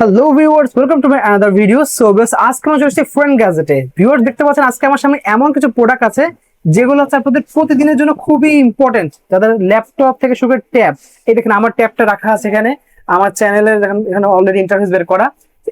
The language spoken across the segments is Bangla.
Hello viewers welcome to my another video so base আজকে আমরা চলছি ফ্রেন্ড গ্যাজেটে ভিউয়ার্স দেখতে পাচ্ছেন, আজকে আমার সামনে এমন কিছু প্রোডাক্ট আছে, যেগুলো হচ্ছে আপনাদের প্রতিদিনের জন্য খুবই ইম্পর্টেন্ট যাদের ল্যাপটপ থেকে শুরু করে ট্যাব এই দেখেন আমার ট্যাবটা রাখা আছে এখানে। আমার চ্যানেলের এখানে অলরেডি ইন্টারফেস বের করা।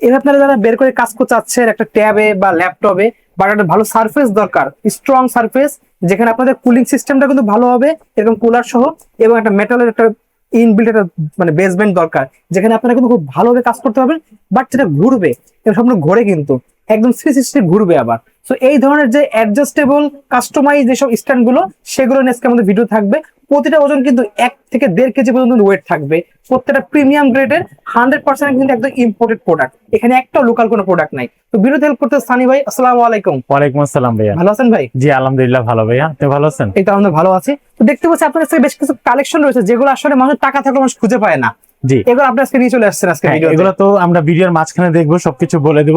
এই আপনারা যারা বের করে কাজ করতে চাচ্ছেন একটা ট্যাবে বা ল্যাপটপে বা একটা ভালো সারফেস দরকার স্ট্রং সারফেস যেখানে আপনাদের কুলিং সিস্টেমটা কিন্তু ভালো হবে, এরকম কুলার সহ, এবং একটা মেটালের একটা ইনবিল্ট একটা মানে বেসমেন্ট দরকার, যেখানে আপনারা কিন্তু খুব ভালোভাবে কাজ করতে পারবেন বাট সেটা ঘুরবে সম্পূর্ণ ঘোরে কিন্তু, একদম থ্রি সিক্সটি ঘুরবে আবার। তো এই ধরনের যে অ্যাডজাস্টেবল কাস্টমাইজ যেসব স্ট্যান্ডগুলো, সেগুলো আজকে আমাদের ভিডিও থাকবে। প্রতিটা ওজন কিন্তু এক থেকে দেড় কেজি পর্যন্ত ওয়েট থাকবে। প্রত্যেকটা প্রিমিয়াম গ্রেডের হান্ড্রেড পার্সেন্ট কিন্তু একদম ইম্পোর্টেড প্রোডাক্ট এখানে একটা লোকাল কোনো প্রোডাক্ট নাই। তো ভিডিওতে হেল্প করতে সানি ভাই আসসালামু আলাইকুম। ওয়ালাইকুম আসসালাম ভাইয়া। ভালো আছেন ভাই? জি আলহামদুলিল্লাহ ভালো ভাইয়া। আপনি ভালো আছেন? এই তো আমরা ভালো আছি। তো দেখতে পাচ্ছি আপনার কাছে বেশ কিছু কালেকশন রয়েছে যেগুলো আসলে মানুষের টাকা থাকলে মানুষ খুঁজে পায় না। জি। এগুলো আপনার আজকে নিয়ে চলে আসছেন আজকে হ্যাঁ, ভিডিও এগুলো তো আমরা ভিডিওর মাঝখানে দেখব সবকিছু বলে দিব।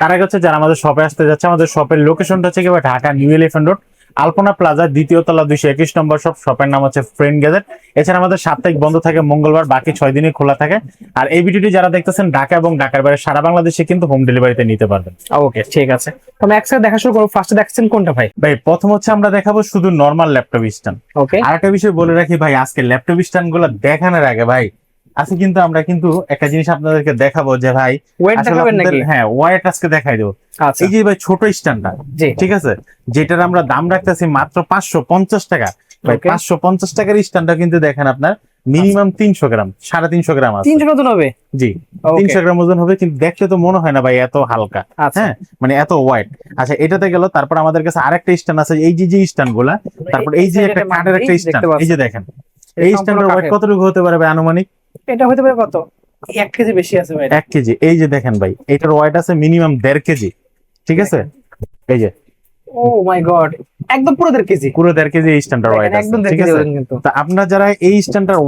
তার আগে হচ্ছে যারা আমাদের শপে আসতে যাচ্ছে আমাদের শপের লোকেশনটা হচ্ছে কি Dhaka New Elephant Road Alpana Plaza দ্বিতীয় তলা দুইশো একুশ নম্বর সব শপের নাম হচ্ছে ফ্রেন্ড গ্যাজেট এছাড়া আমাদের সাপ্তাহিক বন্ধ থাকে মঙ্গলবার বাকি ছয় দিনই খোলা থাকে। আর এই ভিডিওটি যারা দেখতেছেন ঢাকা এবং ঢাকার বাইরে সারা বাংলাদেশে কিন্তু হোম ডেলিভারিতে নিতে পারবেন। ওকে ঠিক আছে। তো একসাথে দেখা শুরু করব। ফার্স্টে দেখাচ্ছেন কোনটা ভাই? ভাই প্রথম হচ্ছে আমরা দেখাবো শুধু নর্মাল ল্যাপটপ স্ট্যান্ড ওকে আর একটা বিষয় বলে রাখি ভাই আজকে ল্যাপটপ স্ট্যান্ডগুলো দেখানোর আগে ভাই আজকে কিন্তু আমরা কিন্তু একটা জিনিস আপনাদেরকে দেখাবো যে ভাই ওয়েট দেখাবেন নাকি? হ্যাঁ ওয়াইট আজকে দেখাই দেবো। আচ্ছা। এই যে ভাই ছোট স্ট্যান্ডটা জি। ঠিক আছে? যেটার আমরা দাম রাখতেছি মাত্র পাঁচশো পঞ্চাশ টাকা। পাঁচশো পঞ্চাশ টাকার স্ট্যান্ডটা কিন্তু দেখেন আপনার মিনিমাম তিনশো গ্রাম সাড়ে তিনশো গ্রাম আছে। তিনশো নতুন হবে? জি। তিনশো গ্রাম ওজন হবে কিন্তু দেখতে তো মনে হয় না ভাই এত হালকা। আচ্ছা। হ্যাঁ মানে এত ওয়াইট আচ্ছা এটাতে গেল তারপর আমাদের কাছে আরেকটা স্ট্যান্ড আছে এই যে যে স্ট্যান্ডগুলা তারপর এই যে একটা কাঠের একটা স্ট্যান্ড এই যে দেখেন। এই স্ট্যান্ডের কাঠের। কতটুকু হতে পারে আনুমানিক? এটা হতে পারে কত? এক কেজি বেশি আছে ভাই। এক কেজি। এই যে দেখেন ভাই, এটার ওয়েট আছে মিনিমাম দেড় কেজি। ঠিক আছে? এই যে ও মাই গড একদম পুরো দেড় কেজি। পুরো দেড় কেজি এই স্ট্যান্ডার ওয়েট আছে। একদম ঠিক আছে? তা আপনারা যারা এই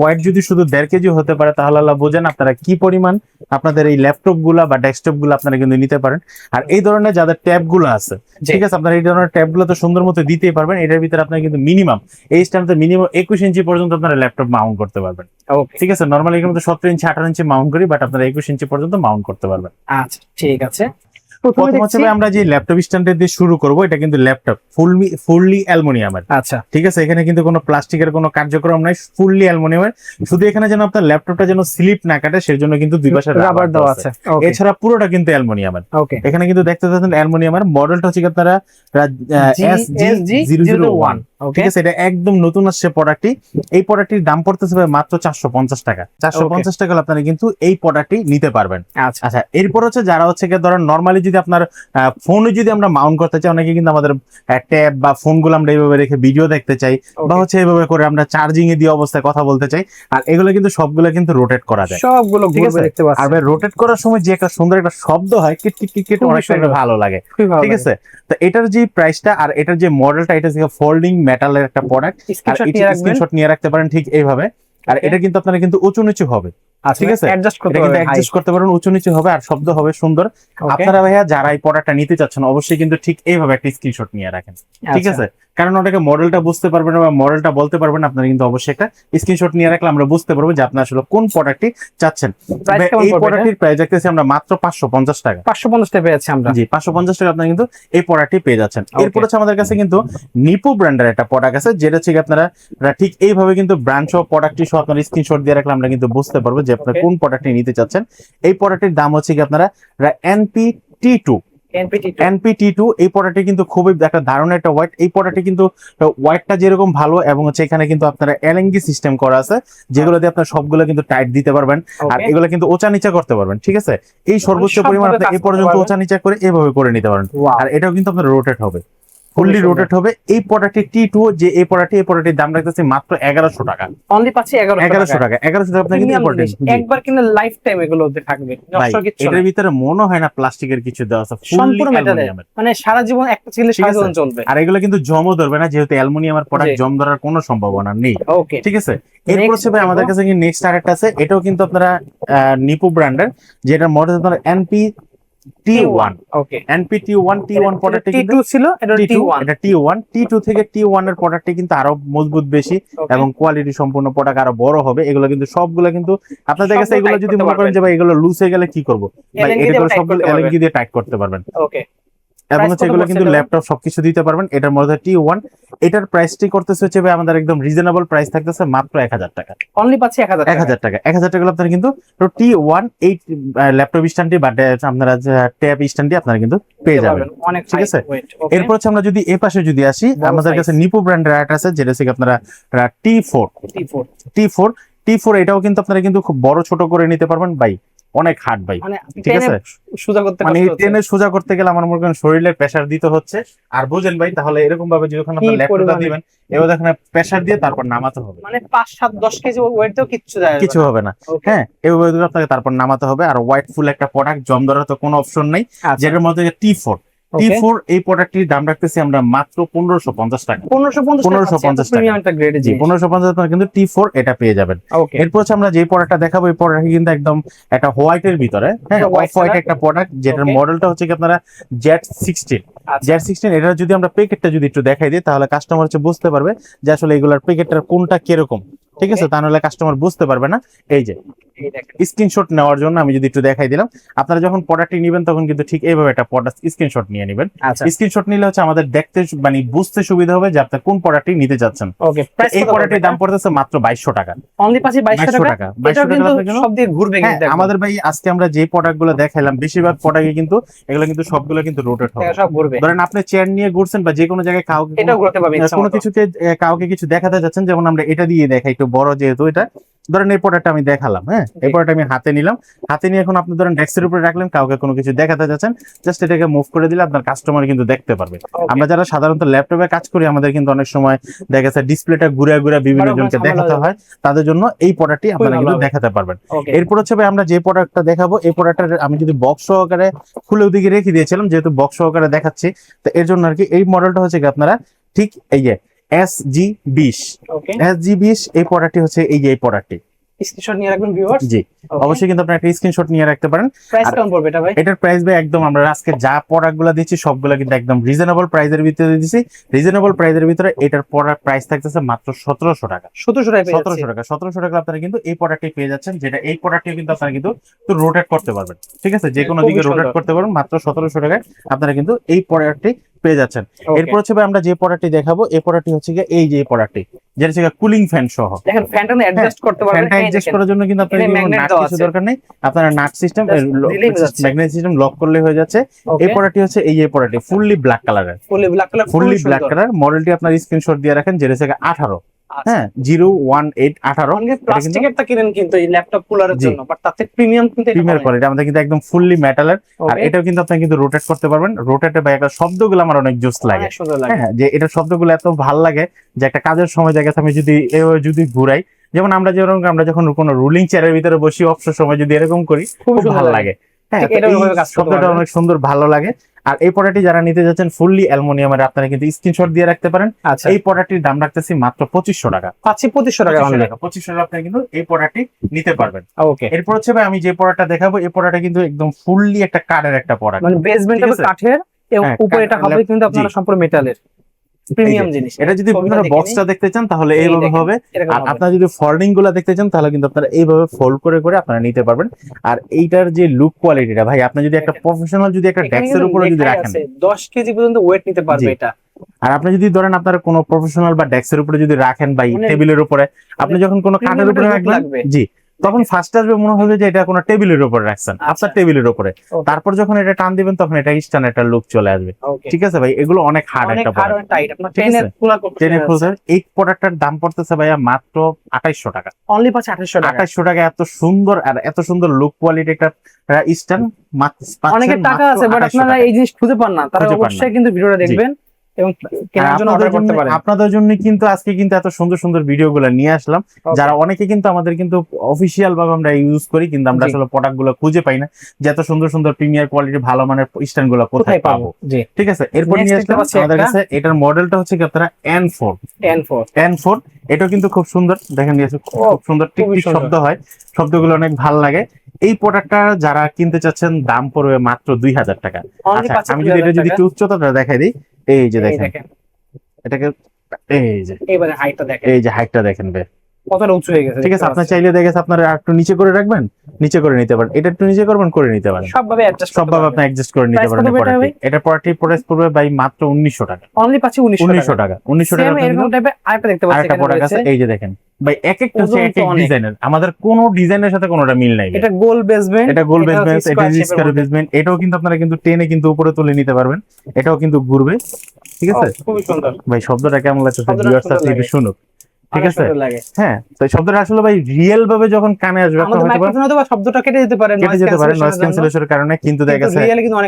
ওয়েট যদি শুধু দেড় কেজি হতে পারে তাহলে আল্লাহ বোঝেন আপনারা কি পরিমাণ আপনাদের এই ল্যাপটপগুলা বা ডেস্কটপগুলো আপনারা কিন্তু নিতে পারেন। আর এই ধরনের যাদের ট্যাবগুলো আছে ঠিক আছে? আপনারা এই ধরনের ট্যাবগুলো তো সুন্দর মতো দিতেই পারবেন। এটার ভিতরে আপনারা কিন্তু মিনিমাম এই স্ট্যান্ডে মিনিমাম একুশ ইঞ্চি পর্যন্ত আপনারা ল্যাপটপ মাউন্ট করতে পারবেন। ঠিক আছে? নর্মালি এখানে তো সতেরো ইঞ্চি আঠারো ইঞ্চি মাউন্ট করি বাট আপনারা একুশ ইঞ্চি পর্যন্ত মাউন্ট করতে পারবেন। আচ্ছা ঠিক আছে। প্রথমে আমরা যে ল্যাপটপ স্ট্যান্ডে দিয়ে শুরু করব এটা কিন্তু ল্যাপটপ ফুললি ফুললি অ্যালুমিনিয়ামের। আচ্ছা। ঠিক আছে? এখানে কিন্তু কোনো প্লাস্টিকের কোনো কার্যক্রম নাই ফুললি অ্যালুমিনিয়ামের। শুধু এখানে যেন আপনার ল্যাপটপটা যেন স্লিপ না কাটে সেই জন্য কিন্তু দুই পাশে রাবার দেওয়া আছে। এছাড়া পুরোটা কিন্তু অ্যালুমিনিয়ামের। এখানে কিন্তু দেখতে পাচ্ছেন অ্যালুমিনিয়ামের মডেলটা হচ্ছে আপনারা S G zero zero one ঠিক আছে এটা একদম নতুন আসছে প্রোডাক্টটি এই প্রোডাক্টটির দাম পড়তেছে মাত্র চারশো পঞ্চাশ টাকা। চারশো পঞ্চাশ টাকা হলে আপনারা কিন্তু এই প্রোডাক্টটি নিতে পারবেন। আচ্ছা। আচ্ছা এরপর হচ্ছে যারা হচ্ছে ধরেন নর্মালি যদি আপনার ফোনে যদি আমরা মাউন্ট করতে চাই অনেকে কিন্তু আমাদের ট্যাব বা ফোনগুলো আমরা এইভাবে রেখে ভিডিও দেখতে চাই বা হচ্ছে এইভাবে করে আমরা চার্জিং এ দিয়ে অবস্থায় কথা বলতে চাই। আর এগুলো কিন্তু সবগুলো কিন্তু রোটেট করা যায়। সবগুলো? দেখতে পাচ্ছি। আর রোটেট করার সময় যে একটা সুন্দর একটা শব্দ হয় কিট কিট কিট কিট অনেকটা সুন্দর। ভালো লাগে। ঠিক আছে? তো এটার যে প্রাইসটা আর এটার যে মডেলটা এটা ফোল্ডিং মেটালের একটা প্রোডাক্ট স্ক্রিনশট নিয়ে রাখতে পারেন ঠিক এইভাবে। আর এটা কিন্তু আপনারা কিন্তু উঁচু নিচু হবে। আচ্ছা ঠিক আছে? অ্যাডজাস্ট করতে এটা কিন্তু পারবেন অ্যাডজাস্ট করতে পারবেন উঁচু নিচু হবে আর শব্দ হবে সুন্দর। আপনারা ভাইয়া যারা এই প্রোডাক্টটা নিতে চাচ্ছেন অবশ্যই কিন্তু ঠিক এইভাবে একটা স্ক্রিনশট নিয়ে রাখেন। ঠিক আচ্ছা। আছে? কারণ ওটাকে মডেলটা বুঝতে পারবেন না বা মডেলটা বলতে পারবেন না, আপনারা কিন্তু অবশ্যই একটা স্ক্রিনশট নিয়ে রাখলে আমরা বুঝতে পারব যে আপনি আসলে কোন প্রোডাক্টটি চাচ্ছেন। এই পড়বে প্রোডাক্টের প্রাইস দেখতেছি আমরা মাত্র পাঁচশো পঞ্চাশ টাকা। পাঁচশো পঞ্চাশ টাকা পেয়েছি আমরা। জি পাঁচশো পঞ্চাশ টাকা আপনারা কিন্তু এই প্রোডাক্টটি পেয়ে যাচ্ছেন. এরপর হচ্ছে আমাদের কাছে কিন্তু নিপো ব্র্যান্ডের একটা প্রোডাক্ট আছে যেটা হচ্ছে আপনারা ঠিক এইভাবে কিন্তু ব্র্যান্ড সহ প্রোডাক্টটি সহ আপনার স্ক্রিনশট দিয়ে রাখলে আমরা কিন্তু বুঝতে পারব যে আপনারা. কোন প্রোডাক্টটি নিতে চাচ্ছেন। এই প্রোডাক্টের দাম হচ্ছে কি আপনারা NP T two NPT NP two এই প্রোডাক্টটি কিন্তু খুবই একটা দারুণ একটা হোয়াইট এই পটাটি কিন্তু হোয়াইটটা যেরকম ভালো এবং হচ্ছে এখানে কিন্তু আপনারা এলএনজি সিস্টেম করা আছে যেগুলো দিয়ে আপনার সবগুলো কিন্তু টাইট দিতে পারবেন। আর এগুলো কিন্তু ওচা নিচা করতে পারবেন ঠিক আছে? এই সর্বোচ্চ পরিমাণ আপনি এই পর্যন্ত ওচা নিচা করে এভাবে করে নিতে পারেন। আর এটাও কিন্তু আপনার রোটেট হবে। ফুললি রোটেট হবে। এই প্রোডাক্টটি টি টু যে এই প্রোডাক্টটি এই প্রোডাক্টের দাম রাখতেছি মাত্র এগারোশো টাকা। অনলি পাচ্ছি এগারোশো টাকা। এগারোশো টাকা। আপনার কিন্তু। একবার কিনে লাইফ টাইম এগুলো থাকবে এটার ভিতরে মনে হয় না প্লাস্টিকের কিছু দেওয়া আছে সম্পূর্ণ মেটালের মানে সারা জীবন একটা ছিল সারা জীবন চলবে। আর এগুলো কিন্তু জমও ধরবে না যেহেতু অ্যালুমিনিয়ামের জি। জম ধরার কোনো সম্ভাবনা নেই। ওকে ঠিক আছে? এরপর হচ্ছে ভাই আমাদের। কাছে নেক্সট আরেকটা আছে। এটাও কিন্তু আপনারা নিপু ব্র্যান্ডের যেটা মডেল আপনারা NP T one okay NP T one T one প্রোডাক্টটি টি কিন্তু টু ছিল এটা টি টি ওয়ান এটা টি ওয়ান টি টু থেকে টি ওয়ানের প্রোডাক্টটি কিন্তু আরও মজবুত বেশি এবং কোয়ালিটি সম্পূর্ণ প্রোডাক্ট আরও বড় হবে। এগুলো কিন্তু সবগুলো কিন্তু আপনাদের কাছে এগুলো যদি মনে করেন যে ভাই এগুলো লুজ হয়ে গেলে কি করব? ভাই tight সবগুলো। এলএনজি দিয়ে টাইট করতে পারবেন। ওকে এবং হচ্ছে এগুলো কিন্তু ল্যাপটপ সবকিছু দিতে পারবেন। এটার মধ্যে টি ওয়ান এটার প্রাইসটি করতেছে হচ্ছে ভাই আমাদের একদম রিজনেবল প্রাইস থাকতেছে মাত্র এক হাজার টাকা। অনলি পাচ্ছি এক হাজার এক হাজার টাকা। এক হাজার টাকা আপনারা কিন্তু টি ওয়ান এই ল্যাপটপ স্ট্যান্ডটি বা আপনারা ট্যাব স্ট্যান্ডটি আপনারা কিন্তু পেয়ে যাবেন। অনেক ঠিক আছে? এরপর হচ্ছে আমরা যদি এ পাশে যদি আসি আমাদের কাছে নিপো ব্র্যান্ডের আর্ট আছে যেটা হচ্ছে আপনারা T four T four T four T four এটাও কিন্তু আপনারা কিন্তু খুব বড় ছোট করে নিতে পারবেন। ভাই অনেক হার্ড ভাই মানে ঠিক আছে? সোজা করতে মানে টেনে সোজা করতে গেলে আমার মনে করেন শরীরের প্রেসার দিতে হচ্ছে। আর বুঝেন ভাই তাহলে এরকম ভাবে যখন আপনি ল্যাপটপটা দিবেন এবার দেখেন প্রেসার দিয়ে তারপর নামাতে হবে। মানে পাঁচ সাত দশ কেজি ওয়েটও কিছু যায় কিছু হবে না। হ্যাঁ দিলে আপনাকে তারপর নামাতে হবে। আর হোয়াইট ফুল একটা প্রোডাক্ট জম ধরার তো কোনো অপশন নাই। আচ্ছা, যেটার মধ্যে টি ফোর টি ফোর এই প্রোডাক্টটির দাম রাখতেছি আমরা মাত্র পনেরোশো পঞ্চাশ টাকা। 1550 1550 টাকা। একটা গ্রেডের জি টাকা কিন্তু টি ফোর এটা পেয়ে যাবেন। এরপর হচ্ছে আমরা যে প্রোডাক্টটা দেখাবো এই প্রোডাক্ট কিন্তু একদম একটা হোয়াইটের ভিতরে হ্যাঁ? অফ হোয়াইট একটা প্রোডাক্ট যেটার. মডেলটা হচ্ছে কি আপনারা জেড সিক্সটিন আচ্ছা। জেড সিক্সটিন এটা যদি আমরা প্যাকেটটা যদি একটু দেখাই দিই তাহলে কাস্টমার হচ্ছে বুঝতে পারবে যে আসলে এগুলার প্যাকেটটার কোনটা কীরকম। ঠিক আছে. তা নাহলে কাস্টমার বুঝতে পারবে না। এই যে স্ক্রিনশট নেওয়ার জন্য আমি যদি একটু দেখাই দিলাম আপনারা যখন প্রোডাক্টটি নেবেন তখন কিন্তু ঠিক এইভাবে একটা প্রোডাক্ট স্ক্রিনশট নিয়ে নেবেন। আচ্ছা। স্ক্রিনশট নিলে হচ্ছে আমাদের দেখতে মানে বুঝতে সুবিধা হবে যে আপনি কোন প্রোডাক্টটি নিতে চাচ্ছেন। ওকে এই প্রোডাক্টের দাম পড়তেছে মাত্র বাইশশো টাকা। অনলি পাচ্ছি 2200 বাইশশো টাকা। টাকা এটা বাইশশো টাকা কিন্তু সব দিয়ে ঘুরবে হ্যাঁ কিন্তু আমাদের ভাই আজকে আমরা যে প্রোডাক্টগুলো দেখাইলাম বেশিরভাগ প্রোডাক্টই কিন্তু এগুলো কিন্তু সবগুলো কিন্তু রোটেট হবে। সব ঘুরবে। ধরেন আপনি চেয়ার নিয়ে ঘুরছেন বা যে কোনো জায়গায় কাউকে এটা ঘুরতে পারবে কোনো-। কিছুকে কাউকে কিছু দেখাতে যাচ্ছেন যেমন আমরা এটা দিয়ে দেখাই একটু বড় যেহেতু এটা ধরেন এই প্রোডাক্টটা আমি দেখালাম হ্যাঁ? এই। প্রোডাক্ট আমি হাতে নিলাম। হাতে নিয়ে এখন আপনি ধরেন ডেস্কের উপরে রাখলেন কাউকে কোনো কিছু দেখাতে যাচ্ছেন জাস্ট এটাকে মুভ করে দিলে আপনার কাস্টমার কিন্তু দেখতে পারবে। আমরা যারা সাধারণত ল্যাপটপে কাজ করি আমাদের কিন্তু অনেক সময় দেখা যাচ্ছে ডিসপ্লেটা ঘুরে ঘুরে বিভিন্ন জনকে দেখাতে হয় তাদের জন্য এই প্রোডাক্টটি আপনারা কিন্তু দেখাতে পারবেন। এরপর হচ্ছে ভাই আমরা যে প্রোডাক্টটা দেখাবো এই প্রোডাক্টটা আমি যদি বক্স সহকারে খুলে ওদিকে রেখে দিয়েছিলাম যেহেতু বক্স সহকারে দেখাচ্ছি তো এর জন্য আর কি এই মডেলটা হচ্ছে কি আপনারা ঠিক এই যে এস জি বিশ এস জি বিশ এই প্রোডাক্টটি হচ্ছে এই যে এই স্ক্রিনশট নিয়ে রাখবেন ভিউয়ার্স জি। অবশ্যই কিন্তু আপনি একটা স্ক্রিনশট নিয়ে রাখতে পারেন। প্রাইস কেমন পড়বে এটা ভাই? এটার প্রাইস ভাই একদম আমরা আজকে যা প্রোডাক্ট দিচ্ছি সবগুলো কিন্তু একদম রিজনেবল প্রাইসের ভিতরে দিচ্ছি। রিজনেবল প্রাইসের ভিতরে এটার প্রোডাক্ট প্রাইস থাকতেছে মাত্র সতেরোশো টাকা। 1700 টাকা পেয়ে যাচ্ছে। সতেরোশো টাকা। সতেরোশো টাকা আপনারা কিন্তু এই প্রোডাক্টটি পেয়ে যাচ্ছেন যেটা এই প্রোডাক্টটি কিন্তু আপনারা কিন্তু রোটেট করতে পারবেন। ঠিক আছে? যে কোনো দিকে রোটেট করতে পারবেন মাত্র সতেরোশো টাকায় আপনারা কিন্তু এই প্রোডাক্টটি পেয়ে যাচ্ছেন। এরপর হচ্ছে ভাই আমরা যে পড়াটি দেখাবো এই পড়াটি হচ্ছে গিয়ে এই যে পড়াটি যেটা হচ্ছে কুলিং ফ্যান সহ। দেখেন ফ্যানটা অ্যাডজাস্ট করতে পারবেন। ফ্যানটা অ্যাডজাস্ট করার জন্য কিন্তু আপনার নাট কিছু দরকার নেই। আপনারা nut system. Magnet system lock করলে হয়ে যাচ্ছে। এই পড়াটি হচ্ছে এই যে পড়াটি ফুললি ব্ল্যাক কালারের fully black colour fully black. Colour মডেলটি আপনার স্ক্রিনশট দিয়ে রাখেন যেটা হচ্ছে আঠারো। আচ্ছা। হ্যাঁ জিরো ওয়ান এইট আঠারো। অনেকে প্লাস্টিকেরটা কিনেন কিন্তু এই ল্যাপটপ কুলারের জন্য বাট তাতে প্রিমিয়াম কিন্তু এটা প্রিমিয়ার কোয়ালিটি আমাদের কিন্তু একদম ফুললি মেটালের আর এটাও কিন্তু আপনি কিন্তু রোটেট করতে পারবেন। রোটেটে বা একটা শব্দগুলো আমার অনেক জোস লাগে। লাগে। হ্যাঁ যে এটা শব্দগুলো এত ভালো লাগে যে একটা কাজের সময় জায়গাতে আমি যদি যদি ঘুরাই যেমন আমরা যেরকম আমরা যখন কোনো রুলিং চেয়ারের ভিতরে বসি অবসর সময় যদি এরকম করি খুব ভালো লাগে। হ্যাঁ শব্দটা অনেক সুন্দর ভালো লাগে। আর এই পটাটি যারা নিতে যাচ্ছেন ফুললি অ্যালুমিনিয়ামের আপনারা কিন্তু স্ক্রিনশট দিয়ে রাখতে পারেন। আচ্ছা। এই পটাটির দাম রাখতেছি মাত্র পঁচিশশো টাকা। পাচ্ছি পঁচিশশো টাকা পঁচিশশো টাকা আপনি কিন্তু এই পটাটি নিতে পারবেন। ওকে। এরপর হচ্ছে ভাই আমি যে পটাটা দেখাবো এই পটাটা কিন্তু একদম ফুললি একটা কাঠের একটা পটা মানে বেসমেন্ট কাঠের এবং হ্যাঁ, উপরে এটা হবে কিন্তু আপনারা সম্পূর্ণ মেটালের প্রিমিয়াম জিনিস। এটা যদি আপনারা বক্সটা দেখতে চান তাহলে এইভাবে হবে। আর আপনারা যদি ফোল্ডিংগুলা দেখতে চান তাহলে কিন্তু আপনারা এইভাবে ফোল্ড করে করে আপনারা নিতে পারবেন। আর এইটার যে লুক কোয়ালিটিটা ভাই আপনি যদি একটা প্রফেশনাল যদি একটা ডেস্কের উপরে যদি রাখেন। আছে, 10 কেজি পর্যন্ত ওয়েট নিতে পারবে এটা। আর আপনি যদি ধরেন আপনার কোনো প্রফেশনাল বা ডেস্কের উপরে যদি রাখেন বা মানে- টেবিলের উপরে আপনি যখন কোনো কাঠের উপরে রাখবেন জি তখন ফার্স্ট আসবে মনে হবে যে এটা কোনো টেবিলের উপরে রাখছেন আচ্ছা। আপনার টেবিলের উপরে। তারপর যখন এটা টান দিবেন তখন এটা স্টান একটা লুক চলে আসবে। ঠিক আছে ভাই? এগুলো অনেক হার্ড একটা প্রোডাক্ট টেনে এই প্রোডাক্টটার দাম পড়তেছে ভাইয়া মাত্র আঠাইশশো টাকা। অনলি পাচ্ছে 2800 টাকা। আঠাইশশো টাকা এত সুন্দর আর এত সুন্দর লুক কোয়ালিটি একটা স্টান অনেকের টাকা আছে বাট আপনারা এই জিনিস খুঁজে পান না। তারা। অবশ্যই কিন্তু ভিডিওটা দেখবেন। এবং কেনার জন্য আপনাদের অর্ডার করতে জন্য পারেন। আপনাদের জন্য কিন্তু আজকে কিন্তু এত সুন্দর সুন্দর ভিডিও গুলো নিয়ে আসলাম। যারা অনেকে কিন্তু আমাদের কিন্তু অফিসিয়াল ভাবে আমরা ইউজ করি কিন্তু আমরা আসলে প্রোডাক্টগুলো খুঁজে পাই না। যে এত সুন্দর সুন্দর প্রিমিয়ার কোয়ালিটির ভালো মানের স্ট্যান্ডগুলো কোথায় পাবো? ঠিক আছে? এরপর নিয়ে আসলাম আমাদের কাছে। এটার মডেলটা হচ্ছে কি আপনারা N four N four N কিন্তু খুব সুন্দর। দেখেন নিয়েছে খুব সুন্দর টিক খুবই টিক শব্দ হয়। শব্দগুলো অনেক ভালো লাগে। এই প্রোডাক্টটা যারা কিনতে চাচ্ছেন দাম পড়বে মাত্র দুই হাজার টাকা। আচ্ছা আমি যদি এটা যদি একটু উচ্চতাটা দেখাই দিই এই যে দেখেন। এটাকে এই যে এবারে হাইটটা দেখেন। এই যে হাইটটা দেখেন বে। কতটা উঁচু হয়ে গেছে ঠিক আছে আপনার চাইলে দেখে আপনারা একটু নিচে করে রাখবেন নিচে করে নিতে পারেন। এটা একটু নিচে করবেন করে নিতে পারেন। সবভাবে অ্যাডজাস্ট সবভাবে আপনি অ্যাডজাস্ট করে নিতে পারেন এটা প্রোডাক্টটি প্রাইস পড়বে ভাই মাত্র উনিশশো টাকা। অনলি পাচ্ছি 1900 টাকা। উনিশশো টাকা এরকম টাইপের আরেকটা দেখতে পাচ্ছি আরেকটা প্রোডাক্ট আছে এই যে দেখেন। ভাই এক একটা হচ্ছে এক এক ডিজাইনের আমাদের কোনো ডিজাইনের সাথে কোনোটা মিল নাই এটা গোল বেসমেন্ট এটা গোল বেসমেন্ট এটা বেসমেন্ট এটাও কিন্তু আপনারা কিন্তু টেনে কিন্তু উপরে তুলে নিতে পারবেন। এটাও কিন্তু ঘুরবে। ঠিক আছে? খুবই সুন্দর। ভাই শব্দটা কেমন লাগছে ভিউয়ার্স শুনুক। ঠিক আছে? হ্যাঁ তো শব্দটা আসলে ভাই রিয়েল ভাবে যখন কানে আসবে শব্দটা কেটে যেতে পারে কেটে যেতে পারে নয়েজ ক্যান্সেলেশনের কারণে কিন্তু দেখা গেছে রিয়েলি কিন্তু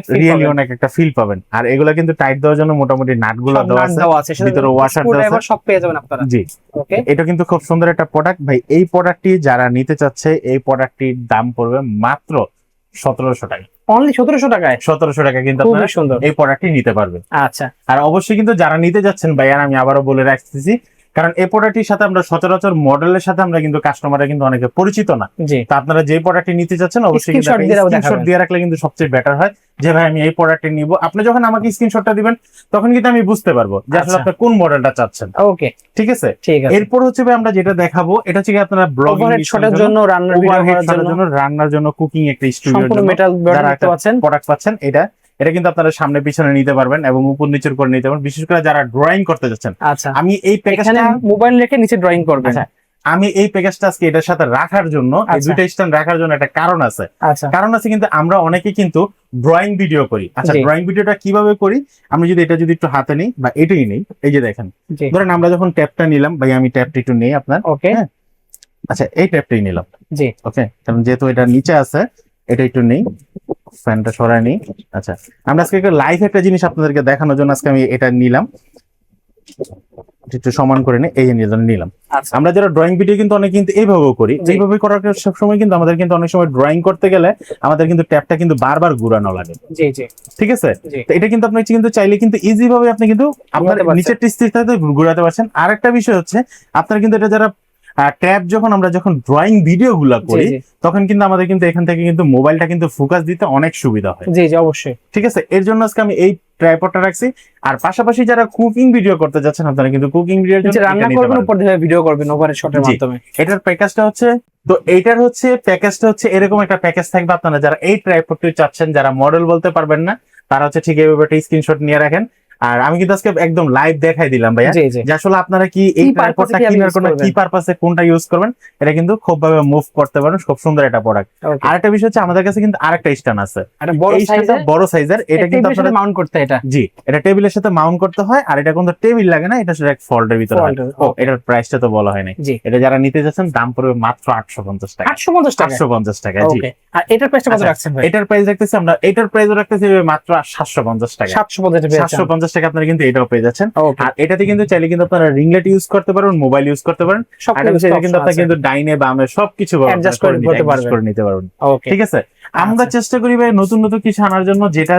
অনেক একটা ফিল পাবেন। আর এগুলা কিন্তু টাইট দেওয়ার জন্য মোটামুটি নাটগুলো দেওয়া আছে ভিতরে washer দেওয়া আছে। সব পেয়ে যাবেন আপনারা। জি। ওকে এটা কিন্তু খুব সুন্দর একটা প্রোডাক্ট ভাই এই প্রোডাক্টটি যারা নিতে চাচ্ছে এই প্রোডাক্টটির দাম পড়বে মাত্র সতেরোশো টাকা। অনলি 1700 টাকায়? সতেরোশো টাকা কিন্তু আপনারা সুন্দর। এই প্রোডাক্টটি নিতে পারবেন। আচ্ছা। আর অবশ্যই কিন্তু যারা নিতে যাচ্ছেন ভাই আর আমি আবারও বলে রাখতেছি কারণ এই প্রোডাক্টটির সাথে আমরা সচরাচর মডেলের সাথে আমরা কিন্তু কাস্টমাররা কিন্তু অনেকে পরিচিত না। তো আপনারা যে প্রোডাক্টটি নিতে চাচ্ছেন অবশ্যই। স্ক্রিনশট দিয়ে রাখলে কিন্তু সবচেয়ে বেটার হয় যে ভাই আমি এই প্রোডাক্টটি নিব। আপনি যখন আমাকে স্ক্রিনশটটা দিবেন তখন কিন্তু আমি বুঝতে পারব যে আসলে আচ্ছা। আপনি কোন মডেলটা চাচ্ছেন। ওকে। ঠিক আছে? ঠিক আছে। এরপর হচ্ছে ভাই আমরা যেটা দেখাবো এটা হচ্ছে কি আপনারা ব্লগিং শটের জন্য রান্নার ভিডিও করার জন্য। রান্নার জন্য কুকিং একটা স্টুডিওর জন্য মেটাল প্রোডাক্ট পাচ্ছেন এটা এটা কিন্তু আপনারা সামনে পিছনে নিতে পারবেন এবং উপর নিচের করে নিতে পারবেন। বিশেষ করে যারা ড্রয়িং করতে যাচ্ছেন আচ্ছা। আমি এই প্যাকেজটা মোবাইল রেখে নিচে ড্রয়িং করবেন। আচ্ছা আমি এই প্যাকেজটা আজকে এটার সাথে রাখার জন্য এই আচ্ছা। দুইটা স্ট্যান্ড রাখার জন্য একটা কারণ আছে। আচ্ছা। কারণ আছে কিন্তু আমরা অনেকে কিন্তু ড্রয়িং ভিডিও করি। আচ্ছা ড্রয়িং ভিডিওটা কীভাবে করি? আমি যদি এটা যদি একটু হাতে নিই বা এটাই নেই এই যে দেখেন। ধরেন আমরা যখন ট্যাপটা নিলাম ভাই আমি ট্যাপটা একটু নেই আপনার ওকে। হ্যাঁ। আচ্ছা এই ট্যাপটাই নিলাম। জি। ওকে কারণ যেহেতু এটা নিচে আছে এটা একটু নেই। ফ্যানটা সরাই নেই। আচ্ছা আমরা আজকে লাইভ একটা জিনিস আপনাদেরকে দেখানোর জন্য আজকে আমি এটা নিলাম। একটু সমান করে নিই এই যে নিলাম আচ্ছা। আমরা যারা ড্রয়িং ভিডিও কিন্তু অনেক কিন্তু এইভাবেও করি এইভাবে করার সব সময় কিন্তু আমাদের কিন্তু অনেক সময় ড্রয়িং করতে গেলে আমাদের কিন্তু ট্যাপটা কিন্তু বারবার ঘুরানো লাগে। ঠিক আছে? তো এটা কিন্তু আপনি কিন্তু চাইলে কিন্তু ইজি ভাবে আপনি কিন্তু আপনার নিচের টিস্তিতে ঘুরাতে পারছেন। আর একটা বিষয় হচ্ছে আপনার কিন্তু এটা যারা ট্যাব যখন আমরা যখন ড্রয়িং ভিডিও গুলা করি। তখন কিন্তু আমাদের কিন্তু এখান থেকে কিন্তু মোবাইলটা কিন্তু ফোকাস দিতে অনেক সুবিধা হয়। জি জি অবশ্যই। ঠিক আছে? এর জন্য আজকে আমি এই ট্রাইপডটা রাখছি। আর পাশাপাশি যারা কুকিং ভিডিও করতে যাচ্ছেন আপনারা কিন্তু কুকিং জন্য রান্না করবেন উপর দিয়ে ভিডিও করবেন ওভারহেড শটের। মাধ্যমে। এটার প্যাকেজটা হচ্ছে তো এইটার হচ্ছে প্যাকেজটা হচ্ছে এরকম একটা প্যাকেজ থাকবে আপনারা যারা এই ট্রাইপডটি চাচ্ছেন যারা মডেল বলতে পারবেন না তারা হচ্ছে ঠিক এইভাবে একটা স্ক্রিনশট নিয়ে রাখেন। আর আমি কিন্তু আজকে একদম লাইভ দেখাই দিলাম ভাইয়া। যে আসলে আপনারা কি এই ট্রাইপডটা আপনি কেনার কোন? কি পারপাসে কোনটা ইউজ করবেন এটা কিন্তু খুব ভাবে মুভ করতে পারেন খুব সুন্দর একটা প্রোডাক্ট ওকে আরেকটা বিষয় হচ্ছে আমাদের কাছে কিন্তু আরেকটা স্ট্যান্ড আছে। একটা বড় সাইজের এটা কিন্তু আপনারা মাউন্ট করতে এটা? জি এটা টেবিলের সাথে মাউন্ট করতে হয় আর এটা কিন্তু টেবিল লাগে না এটা শুধু এক ফল্টের ভিতরে ও এটার প্রাইসটা তো বলা হয় নাই। এটা যারা নিতে যাচ্ছেন দাম পড়বে মাত্র আটশো পঞ্চাশ টাকা। 850 টাকা? আটশো পঞ্চাশ টাকা জি। আর এটার প্রাইসটা কত আচ্ছা, রাখছেন ভাই? এটার প্রাইস রাখতেছি আমরা এটার প্রাইস রাখতেছি মাত্র সাতশো পঞ্চাশ টাকা। 750 টাকা সাতশো পঞ্চাশ টাকা আপনারা কিন্তু এটাও পেয়ে যাচ্ছেন। আর এটাতে কিন্তু চাইলে কিন্তু আপনারা রিংলেট ইউজ করতে পারবেন মোবাইল ইউজ করতে পারেন কিন্তু আপনারা কিন্তু ডাইনে বামে সবকিছু করে নিতে পারবেন। ঠিক আছে? আমরা আচ্ছা। চেষ্টা করি ভাই নতুন নতুন কিছু আনার জন্য যেটা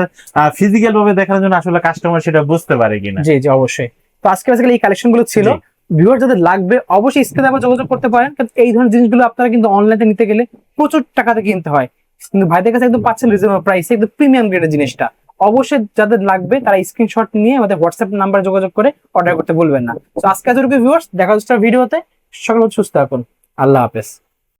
ফিজিক্যাল ভাবে দেখানোর জন্য আসলে কাস্টমার সেটা বুঝতে পারে কিনা। জি জি অবশ্যই। তো আজকে আজকে এই কালেকশনগুলো ছিল। ভিউয়ার যাদের লাগবে অবশ্যই স্ক্রিনে আবার যোগাযোগ করতে পারেন। কারণ এই ধরনের জিনিসগুলো আপনারা কিন্তু অনলাইনে নিতে গেলে প্রচুর টাকাতে কিনতে হয়। কিন্তু ভাইদের কাছে একদম পাচ্ছেন রিজনেবল প্রাইসে একদম প্রিমিয়াম গ্রেডের জিনিসটা। অবশ্যই যাদের লাগবে, তারা স্ক্রিনশট নিয়ে আমাদের হোয়াটসঅ্যাপ নাম্বারে যোগাযোগ করে অর্ডার করতে বলবেন না। তো আজকে ভিউয়ার্স দেখা হচ্ছে ভিডিওতে সকল সুস্থ থাকুন। আল্লাহ হাফেজ।